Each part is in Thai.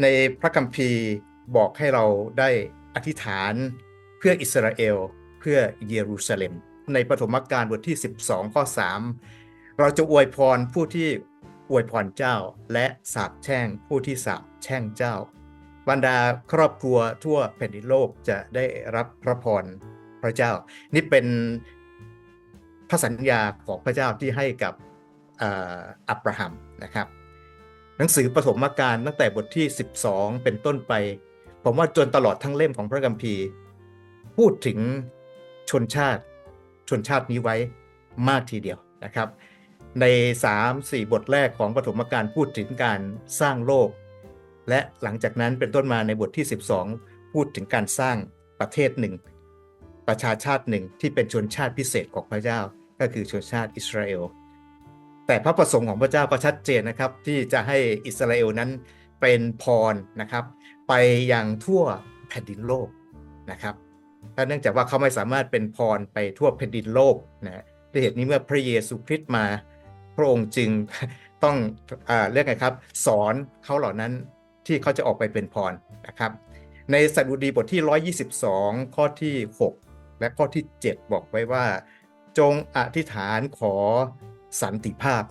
ในพระคัมภีร์บอกให้เราได้อธิษฐานเพื่ออิสราเอล เพื่อเยรูซาเล็ม ในปฐมกาลบทที่ 12 ข้อ 3 เราจะอวยพรผู้ที่อวยพรเจ้าและสาปแช่งผู้ที่สาปแช่งเจ้า บรรดาครอบครัวทั่วแผ่นดินโลกจะได้รับพระพรพระเจ้า นี่เป็นพระสัญญาของพระเจ้าที่ให้กับอับราฮัมนะครับ หนังสือปฐมกาลตั้งแต่บทที่ 12 เป็นต้นไป ผมว่าจนตลอดทั้งเล่มของพระคัมภีร์พูดถึงชนชาติชนชาตินี้ไว้มากทีเดียวนะครับ ใน 3-4 บทแรกของปฐมกาลพูดถึงการสร้างโลก และหลังจากนั้นเป็นต้นมาในบทที่ 12 พูดถึงการสร้างประเทศหนึ่ง ประชาชาติหนึ่งที่เป็นชนชาติพิเศษของพระเจ้า ก็คือชนชาติอิสราเอล แต่พระประสงค์ของพระเจ้าก็ชัดเจนนะครับ ที่จะให้อิสราเอลนั้นเป็นพรนะครับ ไปยังทั่วแผ่นดินโลกนะครับเนื่องจากว่าเขาไม่สามารถเป็นพรไปทั่วแผ่นดินโลกนะด้วยเหตุนี้เมื่อพระเยซูคริสต์มา พระองค์จึงต้องอเรียกไงครับ สอนเขาเหล่านั้นที่เขาจะออกไปเป็นพรนะครับ ในสดุดีบทที่ 122 ข้อที่ 6 และข้อที่ 7 บอกไว้ว่า จงอธิษฐานขอ สันติภาพ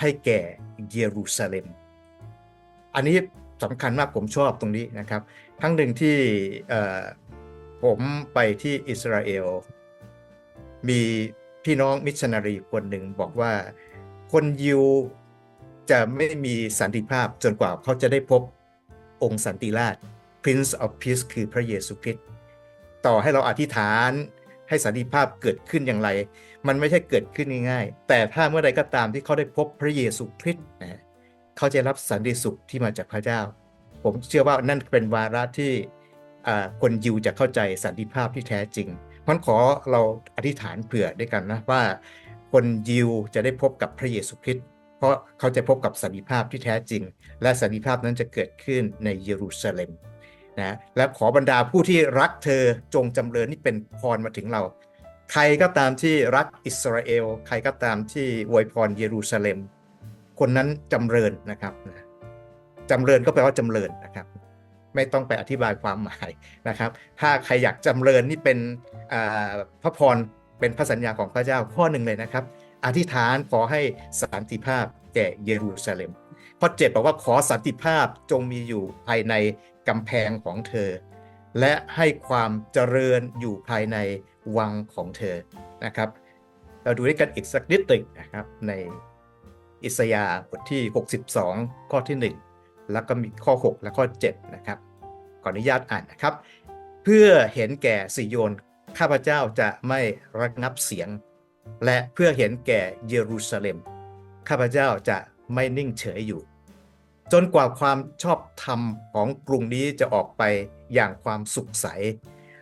ให้แก่เยรูซาเล็ม อันนี้สำคัญมากผมชอบตรงนี้นะครับทั้งหนึ่งที่ผมไปที่อิสราเอล มีพี่น้องมิชชันนารีคนหนึ่งบอกว่าคนยิวจะไม่มีสันติภาพจนกว่าเขาจะได้พบองค์สันติราช Prince of Peace คือพระเยซูคริสต์ต่อให้เราอธิษฐาน ให้สันติภาพเกิดขึ้นอย่างไร มันไม่ใช่เกิดขึ้นง่ายๆแต่ถ้าเมื่อใดก็ตามที่เขาได้พบพระเยซูคริสต์นะเขาจะรับสันติสุขที่มาจากพระเจ้า ผมเชื่อว่านั่นเป็นวาระที่คนยิวจะเข้าใจสันติภาพที่แท้จริงเพราะขอเราอธิษฐานเผื่อด้วยกันนะว่า คนยิวจะได้พบกับพระเยซูคริสต์เพราะเขาจะพบกับสันติภาพที่แท้จริง และสันติภาพนั้นจะเกิดขึ้นในเยรูซาเล็ม นะและขอบรรดาผู้ที่รักเธอจงจำเริญนี่เป็นพรมาถึงเรา ใครก็ตามที่รักอิสราเอล ใครก็ตามที่อวยพรเยรูซาเล็ม คนนั้นจำเริญนะครับจำเริญก็แปลว่าจำเริญนะครับ ไม่ต้องไปอธิบายความหมายนะครับ ถ้าใครอยากจำเริญนี่เป็นพระพรเป็นพระสัญญาของพระเจ้าข้อหนึ่งเลยนะครับ อธิษฐานขอให้สันติภาพแก่เยรูซาเล็ม ข้อ7บอกว่าขอสันติภาพจงมีอยู่ภายในกำแพงของเธอ และให้ความเจริญอยู่ภายในวังของเธอนะครับ เราดูด้วยกันอีกสักนิดหนึ่งนะครับในอิสยาห์บทที่ 62 ข้อที่ 1 แล้วก็มีข้อ 6 และข้อ 7 นะครับขออนุญาตอ่านนะครับ เพื่อเห็นแก่สิโยนข้าพเจ้าจะไม่ระงับเสียง และเพื่อเห็นแก่เยรูซาเล็ม ข้าพเจ้าจะไม่นิ่งเฉยอยู่ จนกว่าความชอบธรรมของกรุงนี้จะออกไปอย่างความสุขใส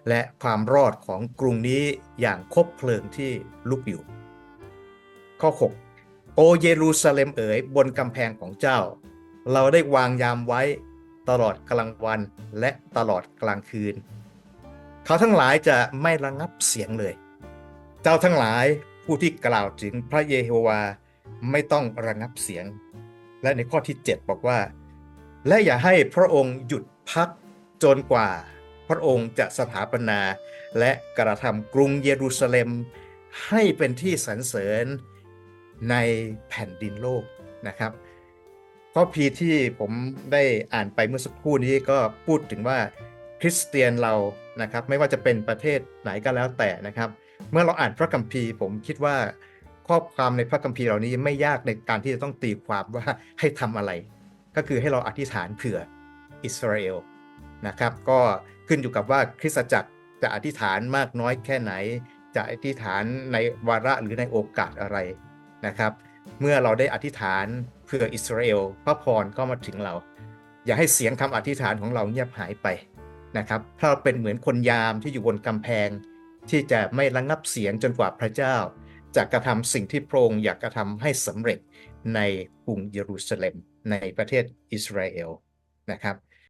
และความรอดของกรุงนี้อย่างคบเพลิงที่ลุกอยู่ ข้อ 6 โอเยรูซาเล็มเอ๋ยบนกำแพงของเจ้า เราได้วางยามไว้ตลอดกลางวันและตลอดกลางคืน เขาทั้งหลายจะไม่ระงับเสียงเลย เจ้าทั้งหลายผู้ที่กล่าวถึงพระเยโฮวาไม่ต้องระงับเสียง และในข้อที่ 7 บอกว่า และอย่าให้พระองค์หยุดพักจนกว่า พระองค์จะสถาปนา และกระทำกรุงเยรูซาเล็ม ให้เป็นที่สรรเสริญในแผ่นดินโลกนะครับข้อพีที่ผมได้อ่านไปเมื่อสักครู่นี้ก็พูดถึงว่าคริสเตียนเรานะครับ ไม่ว่าจะเป็นประเทศไหนก็แล้วแต่นะครับ เมื่อเราอ่านพระคัมภีร์ผมคิดว่า ข้อความในพระคัมภีร์เหล่านี้ไม่ยากในการที่จะต้องตีความว่าให้ทำอะไร ก็คือให้เราอธิษฐานเผื่ออิสราเอลนะครับก็ขึ้นอยู่กับว่าคริสตจักรจะอธิษฐานมากน้อยแค่ไหน จะอธิษฐานในวาระหรือในโอกาสอะไรนะครับ เมื่อเราได้อธิษฐานเพื่ออิสราเอลพระพรก็มาถึงเรา อย่าให้เสียงคำอธิษฐานของเราเงียบหายไปนะครับถ้าเราเป็นเหมือนคนยามที่อยู่บนกำแพง ที่จะไม่ระงงับเสียงจนกว่าพระเจ้า จะกระทำสิ่งที่พระองค์อยากกระทำให้สำเร็จในกรุงเยรูซาเล็มในประเทศอิสราเอลนะครับ